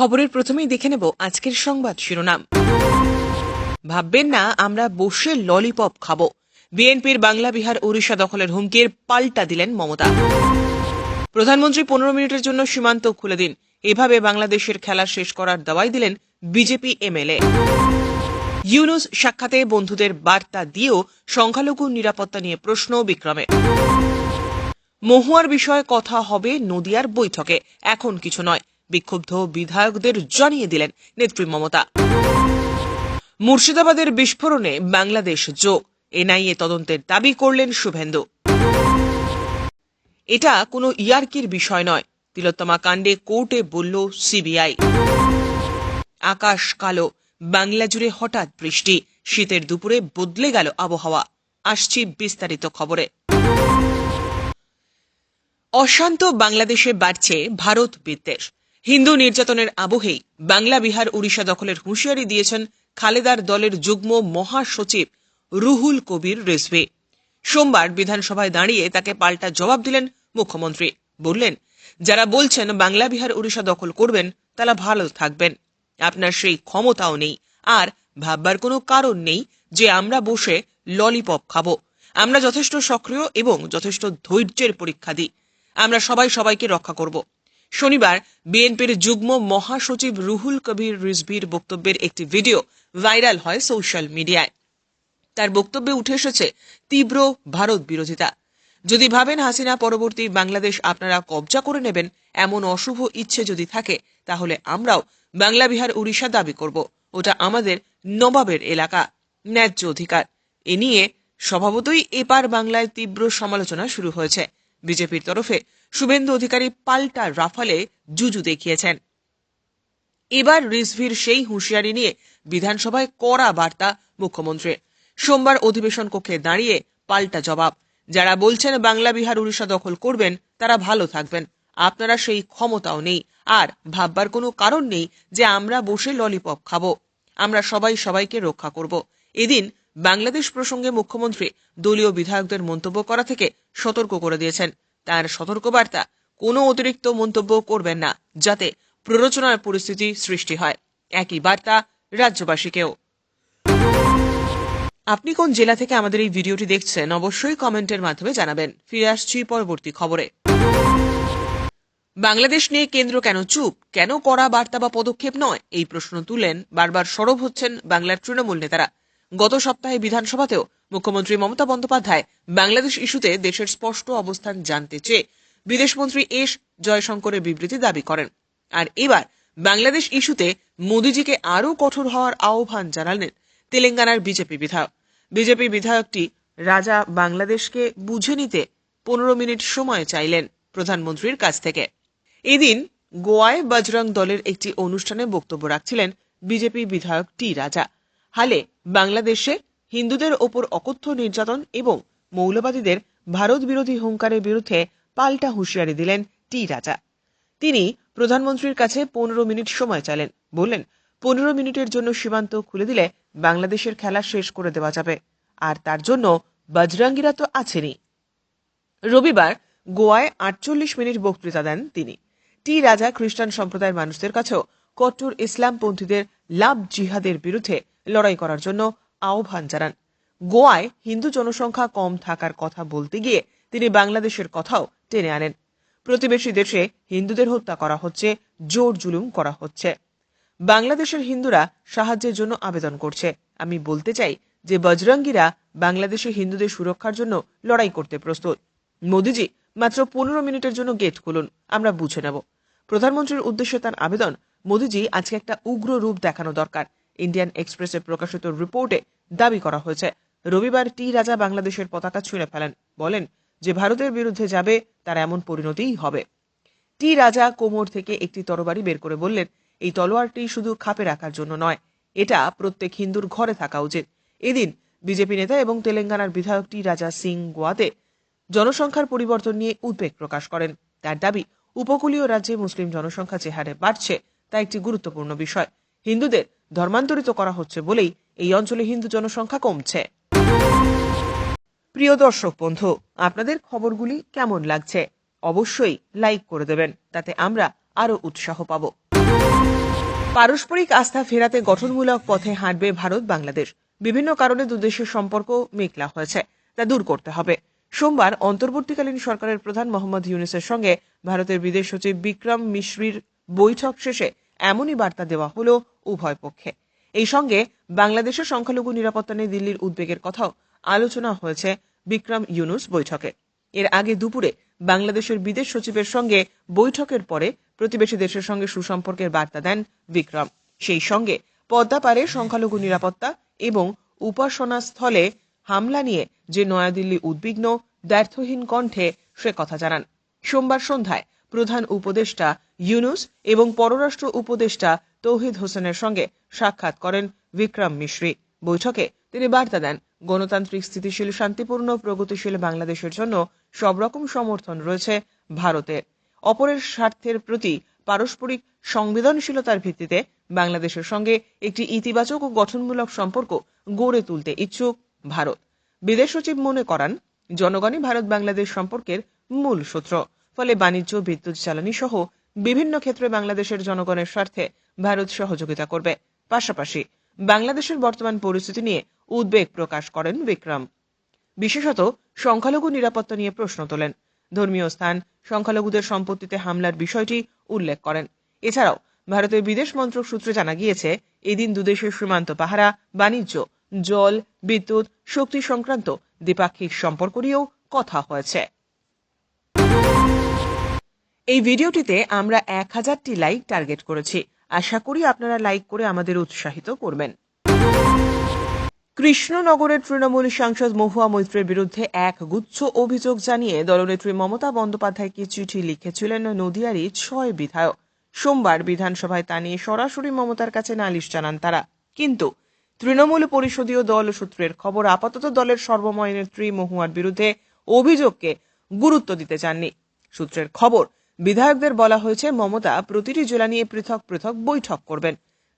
খবরের প্রথমেই দেখে নেব আজকের সংবাদ শিরোনাম। ভাববেন না, আমরা বসে ললিপপ খাব। বিএনপির বাংলা, বিহার, ওড়িশা দখলের হুমকির পাল্টা দিলেন মমতা। প্রধানমন্ত্রী পনেরো মিনিটের জন্য সীমান্ত খুলে দিন। এভাবে বাংলাদেশের খেলা শেষ করার দাওয়াই দিলেন বিজেপি এমএলএ। ইউনুস সাক্ষাতে বন্ধুদের বার্তা দিয়েও সংখ্যালঘু নিরাপত্তা নিয়ে প্রশ্ন বিক্রমে। মহুয়ার বিষয়ে কথা হবে নদিয়ার বৈঠকে। এখন কিছু নয়। বিক্ষুব্ধ বিধায়কদের জানিয়ে দিলেন নেত্রী মমতা। মুর্শিদাবাদের বিস্ফোরণে বাংলাদেশ যোগ, এনআইএ তদন্তের দাবি করলেন শুভেন্দু। এটা কোনো ইয়ার্কির বিষয় নয়, তিলোত্তমা কাণ্ডে কোর্টে বলল সিবিআই। আকাশ কালো, বাংলা জুড়ে হঠাৎ বৃষ্টি, শীতের দুপুরে বদলে গেল আবহাওয়া। আসছি বিস্তারিত খবরে। অশান্ত বাংলাদেশে বাড়ছে ভারত বিদ্বেষ। হিন্দু নির্যাতনের আবহেই বাংলা, বিহার, উড়িষ্যা দখলের হুঁশিয়ারি দিয়েছেন খালেদার দলের যুগ্ম মহাসচিব রুহুল কবির রিজভি। সোমবার বিধানসভায় দাঁড়িয়ে তাকে পাল্টা জবাব দিলেন মুখ্যমন্ত্রী। বললেন, যারা বলছেন বাংলা, বিহার, উড়িষ্যা দখল করবেন, তারা ভালো থাকবেন। আপনার সেই ক্ষমতাও নেই। আর ভাববার কোনো কারণ নেই যে আমরা বসে ললিপপ খাব। আমরা যথেষ্ট সক্রিয় এবং যথেষ্ট ধৈর্যের পরীক্ষা দিই। আমরা সবাই সবাইকে রক্ষা করব। শনিবার বিএনপির যুগ্ম মহাসচিব রুহুল কবির রিজভির বক্তব্যের একটি ভিডিও ভাইরাল হয় সোশ্যাল মিডিয়ায়। তার বক্তব্যে উঠে এসেছে তীব্র ভারত বিরোধিতা। যদি ভাবেন হাসিনা পরবর্তী বাংলাদেশ আপনারা কবজা করে নেবেন, এমন অশুভ ইচ্ছে যদি থাকে, তাহলে আমরাও বাংলা, বিহার, উড়িষ্যা দাবি করব। ওটা আমাদের নবাবের এলাকা, ন্যায্য অধিকার। এ নিয়ে স্বভাবতই এপার বাংলায় তীব্র সমালোচনা শুরু হয়েছে। বিজেপির তরফে শুভেন্দু অধিকারী পাল্টা রাফালে জুজু দেখিয়েছেন। এবার রিজভির সেই হুঁশিয়ারি নিয়ে বিধানসভায় কড়া বার্তা মুখ্যমন্ত্রী সোমবার অধিবেশন কক্ষে দাঁড়িয়ে পাল্টা জবাব। যারা বলছেন বাংলা, বিহার, উড়িষ্যা দখল করবেন, তারা ভালো থাকবেন। আপনারা সেই ক্ষমতাও নেই। আর ভাববার কোনো কারণ নেই যে আমরা বসে ললিপপ খাব। আমরা সবাই সবাইকে রক্ষা করব। এদিন বাংলাদেশ প্রসঙ্গে মুখ্যমন্ত্রী দলীয় বিধায়কদের মন্তব্য করা থেকে সতর্ক করে দিয়েছেন। তার সতর্কবার্তা কোনো অতিরিক্ত মন্তব্য করবেন না, যাতে প্ররোচনার পরিস্থিতি সৃষ্টি হয়। একই বার্তা রাজ্যবাসীকেও। আপনি কোন জেলা থেকে আমাদের এই ভিডিওটি দেখছেন, অবশ্যই কমেন্টের মাধ্যমে জানাবেন। ফিরে আসছি পরবর্তী খবরে। বাংলাদেশ নিয়ে কেন্দ্র কেন চুপ? কেন কড়া বার্তা বা পদক্ষেপ নয়? এই প্রশ্ন তুলেন বারবার সরব হচ্ছেন বাংলার তৃণমূল নেতারা। গত সপ্তাহে বিধানসভাতেও মুখ্যমন্ত্রী মমতা বন্দ্যোপাধ্যায় বাংলাদেশ ইস্যুতে দেশের স্পষ্ট অবস্থান জানতে চেয়ে বিদেশমন্ত্রী এস জয়শঙ্করের বিবৃতি দাবি করেন। আর এবার বাংলাদেশ ইস্যুতে মোদিজিকে আরও কঠোর হওয়ার আহ্বান জানালেন তেলেঙ্গানার বিজেপি বিধায়ক। বিজেপি বিধায়কটি রাজা বাংলাদেশকে বুঝে নিতে পনেরো মিনিট সময় চাইলেন প্রধানমন্ত্রীর কাছ থেকে। এদিন গোয়ায় বজরং দলের একটি অনুষ্ঠানে বক্তব্য রাখছিলেন বিজেপি বিধায়ক টি রাজা। হালে বাংলাদেশে হিন্দুদের ওপর অকথ্য নির্যাতন এবং মৌলবাদীদের ভারত বিরোধী হুঙ্কারের বিরুদ্ধে পাল্টা হুঁশিয়ারি দিলেন টি রাজা। তিনি প্রধানমন্ত্রীর কাছে পনেরো মিনিট সময় চাইলেন। বললেন, পনেরো মিনিটের জন্য সীমান্ত খুলে দিলে বাংলাদেশের খেলা শেষ করে দেওয়া যাবে। আর তার জন্য বজরাঙ্গিরা তো আছেনই। রবিবার গোয়ায় আটচল্লিশ মিনিট বক্তৃতা দেন তিনি। টি রাজা খ্রিস্টান সম্প্রদায়ের মানুষদের কাছেও কট্টর ইসলামপন্থীদের লাভ জিহাদের বিরুদ্ধে লড়াই করার জন্য আহ্বান জানান। গোয়ায় হিন্দু জনসংখ্যা কম থাকার কথা বলতে গিয়ে তিনি বাংলাদেশের কথাও টেনে আনেন। প্রতিবেশী দেশে হিন্দুদের হত্যা করা হচ্ছে, জোর জুলুম করা হচ্ছে। বাংলাদেশের হিন্দুরা সাহায্যের জন্য আবেদন করছে। আমি বলতে চাই যে বজরঙ্গিরা বাংলাদেশে হিন্দুদের সুরক্ষার জন্য লড়াই করতে প্রস্তুত। মোদিজি মাত্র পনেরো মিনিটের জন্য গেট খুলুন, আমরা বুঝে নেব। প্রধানমন্ত্রীর উদ্দেশ্যে তার আবেদন মোদিজি আজকে একটা উগ্র রূপ দেখানো দরকার। ইন্ডিয়ান এক্সপ্রেসে প্রকাশিত রিপোর্টে দাবি করা হয়েছে, রবিবার টি রাজা বাংলাদেশের পতাকা ছুঁড়ে ফেলেন। বলেন যে ভারতের বিরুদ্ধে যাবে, তার এমন পরিণতিই হবে। টি রাজা কোমর থেকে একটি তরবারি বের করে বললেন, এই তলোয়ারটি শুধু খাপে রাখার জন্য নয়, এটা প্রত্যেক হিন্দুর ঘরে থাকা উচিত। এদিন বিজেপি নেতা এবং তেলেঙ্গানার বিধায়ক টি রাজা সিং গোয়াতে জনসংখ্যার পরিবর্তন নিয়ে উদ্বেগ প্রকাশ করেন। তার দাবি, উপকূলীয় রাজ্যে মুসলিম জনসংখ্যা যে হারে বাড়ছে তা একটি গুরুত্বপূর্ণ বিষয়। হিন্দুদের ধর্মান্তরিত করা হচ্ছে বলেই এই অঞ্চলে হিন্দু জনসংখ্যা কমছে। প্রিয় দর্শক বন্ধু, আপনাদের খবরগুলি কেমন লাগছে? অবশ্যই লাইক করে দেবেন, তাতে আমরা আরও উৎসাহ পাবো। পারস্পরিক আস্থা ফেরাতে গঠনমূলক পথে হাঁটবে ভারত বাংলাদেশ। বিভিন্ন কারণে দুদেশের সম্পর্ক মেঘলা হয়েছে, তা দূর করতে হবে। সোমবার অন্তর্বর্তীকালীন সরকারের প্রধান মোহাম্মদ ইউনুসের সঙ্গে ভারতের বিদেশ সচিব বিক্রম মিশ্রির বৈঠক শেষে এমনই বার্তা দেওয়া হলো উভয় পক্ষে। এই সঙ্গে বাংলাদেশের সংখ্যালঘু নিরাপত্তা নিয়ে দিল্লির উদ্বেগের কথাও আলোচনা হয়েছে বিক্রম ইউনুস বৈঠকে। এর আগে দুপুরে বাংলাদেশের বিদেশ সচিবের সঙ্গে বৈঠকের পরে প্রতিবেশী দেশের সঙ্গে সুসম্পর্কের বার্তা দেন বিক্রম। সেই সঙ্গে পদ্মাপাড়ে সংখ্যালঘু নিরাপত্তা এবং উপাসনা স্থলে হামলা নিয়ে যে নয়াদিল্লি উদ্বিগ্ন, দ্ব্যর্থহীন কণ্ঠে সে কথা জানান। সোমবার সন্ধ্যায় প্রধান উপদেষ্টা ইউনুস এবং পররাষ্ট্র উপদেষ্টা তৌহিদ হোসেনের সঙ্গে সাক্ষাৎ করেন বিক্রম মিশ্রি। বৈঠকে তিনি বার্তা দেন, গণতান্ত্রিক স্থিতিশীল, শান্তিপূর্ণ, প্রগতিশীল বাংলাদেশের জন্য সব রকম সমর্থন রয়েছে ভারতের। অপরের স্বার্থের প্রতি পারস্পরিক সংবেদনশীলতার ভিত্তিতে বাংলাদেশের সঙ্গে একটি ইতিবাচক ও গঠনমূলক সম্পর্ক গড়ে তুলতে ইচ্ছুক ভারত। বিদেশ সচিব মনে করান, জনগণই ভারত বাংলাদেশ সম্পর্কের মূল সূত্র। ফলে বাণিজ্য, বিদ্যুৎ, জ্বালানি সহ বিভিন্ন ক্ষেত্রে বাংলাদেশের জনগণের স্বার্থে ভারত সহযোগিতা করবে। পাশাপাশি বাংলাদেশের বর্তমান পরিস্থিতি নিয়ে উদ্বেগ প্রকাশ করেন বিক্রম। বিশেষত সংখ্যালঘু নিরাপত্তা নিয়ে প্রশ্ন তোলেন। ধর্মীয় স্থান, সংখ্যালঘুদের সম্পত্তিতে হামলার বিষয়টি উল্লেখ করেন। এছাড়াও ভারতের বিদেশ মন্ত্রক সূত্রে জানা গিয়েছে, এদিন দুদেশের সীমান্ত পাহারা, বাণিজ্য, জল, বিদ্যুৎ, শক্তি সংক্রান্ত দ্বিপাক্ষিক সম্পর্ক নিয়েও কথা হয়েছে। এই ভিডিওটিতে আমরা এক হাজারটি লাইক টার্গেট করেছি। আশা করি আপনারা লাইক করে আমাদের উৎসাহিত করবেন। কৃষ্ণনগরের তৃণমূল সাংসদ মহুয়া মৈত্রের বিরুদ্ধে এক গুচ্ছ অভিযোগ জানিয়ে দলনেত্রী মমতা বন্দ্যোপাধ্যায়কে চিঠি লিখেছিলেন নদিয়ারই ছয় বিধায়ক? সোমবার বিধানসভায় তা নিয়ে সরাসরি মমতার কাছে নালিশ জানান তারা। কিন্তু তৃণমূল পরিষদীয় দল সূত্রের খবর, আপাতত দলের সর্বময় নেত্রী মহুয়ার বিরুদ্ধে অভিযোগকে গুরুত্ব দিতে চাননি। সূত্রের খবর বিধায়কদের বলা হয়েছে, মমতা প্রতিটি জেলা নিয়ে পৃথক পৃথক বৈঠক করবেন।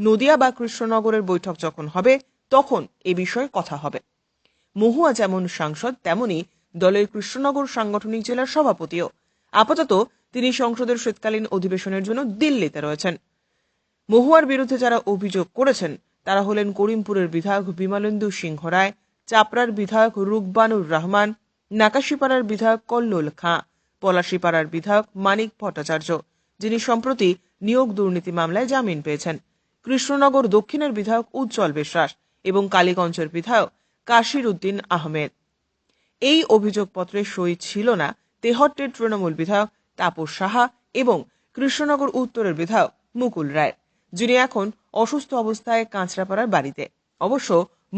নদিয়া বা কৃষ্ণনগরের বৈঠক যখন হবে, তখন এ বিষয়ে কথা হবে। মহুয়া যেমন সাংসদ, তেমনি দলের কৃষ্ণনগর সাংগঠনিক জেলার সভাপতিও। আপাতত তিনি সংসদের শীতকালীন অধিবেশনের জন্য দিল্লিতে রয়েছেন। মহুয়ার বিরুদ্ধে যারা অভিযোগ করেছেন, তারা হলেন করিমপুরের বিধায়ক বিমলেন্দু সিংহ রায়, চাপড়ার বিধায়ক রুকবানুর রহমান, নাকাশিপাড়ার বিধায়ক কল্লোল খাঁ পলাশিপাড়ার বিধায়ক মানিক ভট্টাচার্য, যিনি সম্প্রতি নিয়োগ দুর্নীতি মামলায় জামিন পেয়েছেন। কৃষ্ণনগর দক্ষিণের বিধায়ক উজ্জ্বল বিশ্বাস এবং কালীগঞ্জের বিধায়ক কাশির উদ্দিন আহমেদ। এই অভিযোগপত্রে সই ছিল না তেহট্টের তৃণমূল বিধায়ক তাপস সাহা এবং কৃষ্ণনগর উত্তরের বিধায়ক মুকুল রায়, যিনি এখন অসুস্থ অবস্থায় কাঁচরাপাড়ার বাড়িতে। অবশ্য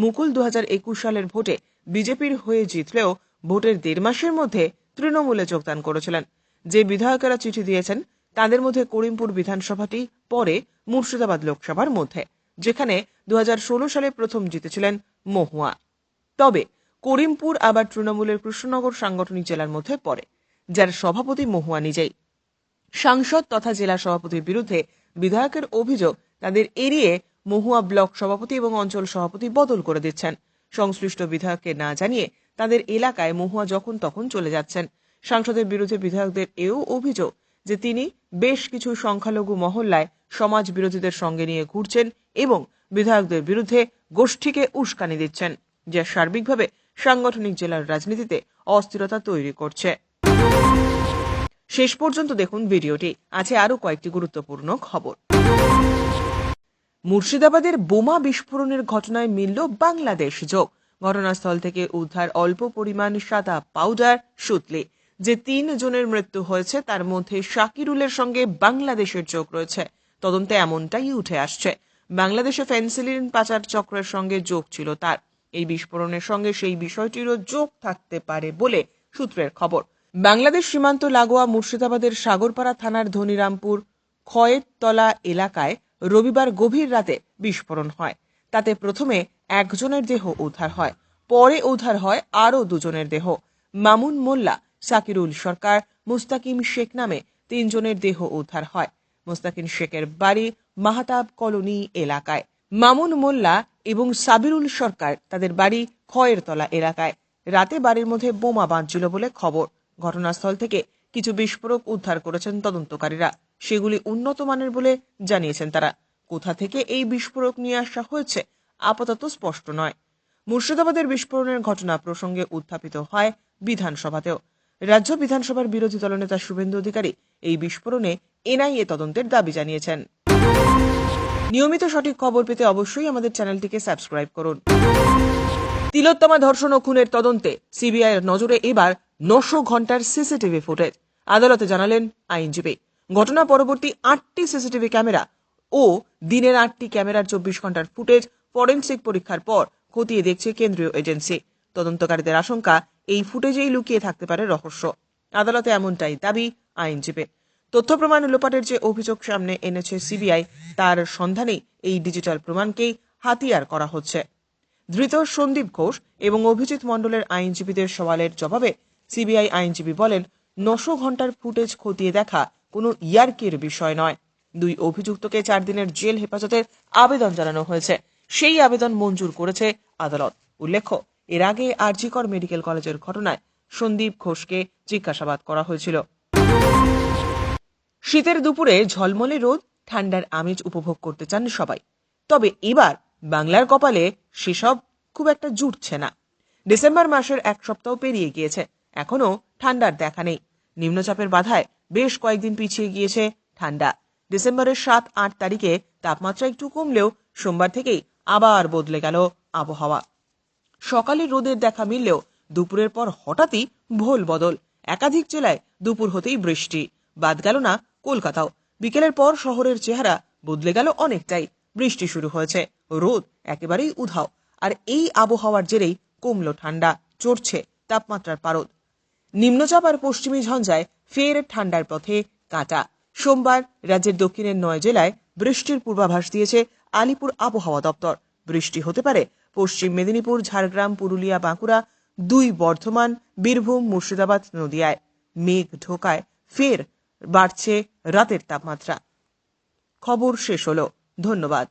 মুকুল দু হাজার একুশ সালের ভোটে বিজেপির হয়ে জিতলেও ভোটের দেড় মাসের মধ্যে তৃণমূলে যোগদান করেছিলেন। যে বিধায়কেরা চিঠি দিয়েছেন, তাদের মধ্যে করিমপুর বিধানসভাটি পরে মুর্শিদাবাদ লোকসভার মধ্যে, যেখানে দু সালে প্রথম জিতেছিলেন মহুয়া। তবে করিমপুর আবার তৃণমূলের কৃষ্ণনগর সাংগঠনিক জেলার মধ্যে পড়ে, যার সভাপতি মহুয়া নিজেই। সাংসদ তথা জেলা সভাপতির বিরুদ্ধে বিধায়কের অভিযোগ তাদের এড়িয়ে মহুয়া ব্লক সভাপতি এবং অঞ্চল সভাপতি বদল করে দিচ্ছেন। সংশ্লিষ্ট বিধায়ককে না জানিয়ে তাদের এলাকায় মহুয়া যখন তখন চলে যাচ্ছেন। সাংসদের বিরুদ্ধে বিধায়কদের এও অভিযোগ যে তিনি বেশ কিছু সংখ্যালঘু মহল্লায় সমাজ বিরোধীদের সঙ্গে নিয়ে ঘুরছেন এবং বিধায়কদের বিরুদ্ধে গোষ্ঠীকে উস্কানি দিচ্ছেন, যা সার্বিকভাবে সাংগঠনিক জেলার রাজনীতিতে অস্থিরতা তৈরি করছে। শেষ পর্যন্ত দেখুন ভিডিওটি। আছে আরও কয়েকটি গুরুত্বপূর্ণ খবর। মুর্শিদাবাদের বোমা বিস্ফোরণের ঘটনায় মিলল বাংলাদেশ যোগ। ঘটনাস্থল থেকে উদ্ধার অল্প পরিমাণ সাদা পাউডার সুতলি। যে তিন জনের মৃত্যু হয়েছে, তার মধ্যে শাকিরুলের সঙ্গে বাংলাদেশের যোগ রয়েছে। তদন্তে এমনটাই উঠে আসছে। বাংলাদেশে ফেন্সিলিন পাচার চক্রের সঙ্গে যোগ ছিল তার। এই বিস্ফোরণের সঙ্গে সেই বিষয়টিরও যোগ থাকতে পারে বলে সূত্রের খবর। বাংলাদেশ সীমান্ত লাগোয়া মুর্শিদাবাদের সাগরপাড়া থানার ধনিরামপুর খয়েততলা এলাকায় রবিবার গভীর রাতে বিস্ফোরণ হয়। তাতে প্রথমে একজনের দেহ উদ্ধার হয়, পরে উদ্ধার হয় আরও দুজনের দেহ। মামুন মোল্লা সাকিরুল সরকার, মুস্তাকিম শেখ নামে তিনজনের দেহ উদ্ধার হয়। মুস্তাকিম শেখের বাড়ি মাহাতাব কলোনি এলাকায়। মামুন মোল্লা এবং সাবিরুল সরকার তাদের বাড়ি খয়েরতলা এলাকায়। রাতে বাড়ির মধ্যে বোমা বাঁধছিল বলে খবর। ঘটনাস্থল থেকে কিছু বিস্ফোরক উদ্ধার করেছেন তদন্তকারীরা। সেগুলি উন্নত মানের বলে জানিয়েছেন তারা। কোথা থেকে এই বিস্ফোরক নিয়ে আসা হয়েছে, আপাতত স্পষ্ট নয়। মুর্শিদাবাদের বিস্ফোরণের ঘটনা প্রসঙ্গে উত্থাপিত হয় বিধানসভাতেও। রাজ্য বিধানসভার বিরোধী দলনেতা শুভেন্দু অধিকারী এই বিস্ফোরণে এনআইএ তদন্তের দাবি জানিয়েছেন। নিয়মিত সঠিক খবর পেতে অবশ্যই আমাদের চ্যানেলটিকে সাবস্ক্রাইব করুন। তিলোত্তমা ধর্ষণ ও খুনের তদন্তে সিবিআইয়ের নজরে এবার নশো ঘণ্টার সিসিটিভি ফুটেজ, আদালতে জানালেন আইনজীবী। ঘটনা পরবর্তী আটটি সিসিটিভি ক্যামেরা ও দিনের আটটি ক্যামেরার চব্বিশ ঘণ্টার ফুটেজ ফরেনসিক পরীক্ষার পর খতিয়ে দেখছে কেন্দ্রীয় এজেন্সি। তদন্তকারীদের আশঙ্কা, এই ফুটেজেই লুকিয়ে থাকতে পারে রহস্য। আদালতে এমনটাই দাবি আইনজীবীর তথ্য প্রমাণ লোপাটের যে অভিযোগ সামনে এনেছে সিবিআই, তার সন্ধানে এই ডিজিটাল প্রমাণকেই হাতিয়ার করা হচ্ছে। ধৃত সন্দীপ ঘোষ এবং অভিজিৎ মণ্ডলের আইনজীবীদের সওয়ালের জবাবে সিবিআই আইনজীবী বলেন, নশো ঘণ্টার ফুটেজ খতিয়ে দেখা কোনো ইয়ার্কির বিষয় নয়। দুই অভিযুক্তকে চার দিনের জেল হেফাজতের আবেদন জানানো হয়েছে। সেই আবেদন মঞ্জুর করেছে আদালত। উল্লেখ্য, এর আগে আরজিকর মেডিকেল কলেজের ঘটনায় সন্দীপ ঘোষকে জিজ্ঞাসাবাদ করা হয়েছিল। শীতের দুপুরে ঝলমলে রোদ, ঠান্ডার আমেজ উপভোগ করতে চান সবাই। তবে এবার বাংলার কপালে সেসব খুব একটা জুটছে না। ডিসেম্বর মাসের এক সপ্তাহ পেরিয়ে গিয়েছে। এখনও ঠান্ডার দেখা নেই। নিম্নচাপের বাধায় বেশ কয়েকদিন পিছিয়ে গিয়েছে ঠান্ডা। ডিসেম্বরের সাত, আট তারিখে তাপমাত্রা একটু কমলেও সোমবার থেকেই আবার বদলে গেল আবহাওয়া। সকালে রোদের দেখা মিললেও দুপুরের পর হঠাৎই ভোল বদল। একাধিক জেলায় দুপুর হতেই বৃষ্টি। বাদ গেল না কলকাতাও। বিকেলের পর শহরের চেহারা বদলে গেল অনেকটাই। বৃষ্টি শুরু হয়েছে। রোদ একেবারেই উধাও। আর এই আবহাওয়ার জেরেই কমলো ঠান্ডা। চড়ছে তাপমাত্রার পারদ। নিম্নচাপ আর পশ্চিমী ঝঞ্ঝায় ফের ঠান্ডার পথে কাটা। সোমবার রাজ্যের দক্ষিণের নয় জেলায় বৃষ্টির পূর্বাভাস দিয়েছে আলিপুর আবহাওয়া দপ্তর। বৃষ্টি হতে পারে পশ্চিম মেদিনীপুর, ঝাড়গ্রাম, পুরুলিয়া, বাঁকুড়া, দুই বর্ধমান, বীরভূম, মুর্শিদাবাদ, নদিয়ায়। মেঘ ঢোকায়, ফের বাড়ছে রাতের তাপমাত্রা। খবর শেষ হলো। ধন্যবাদ।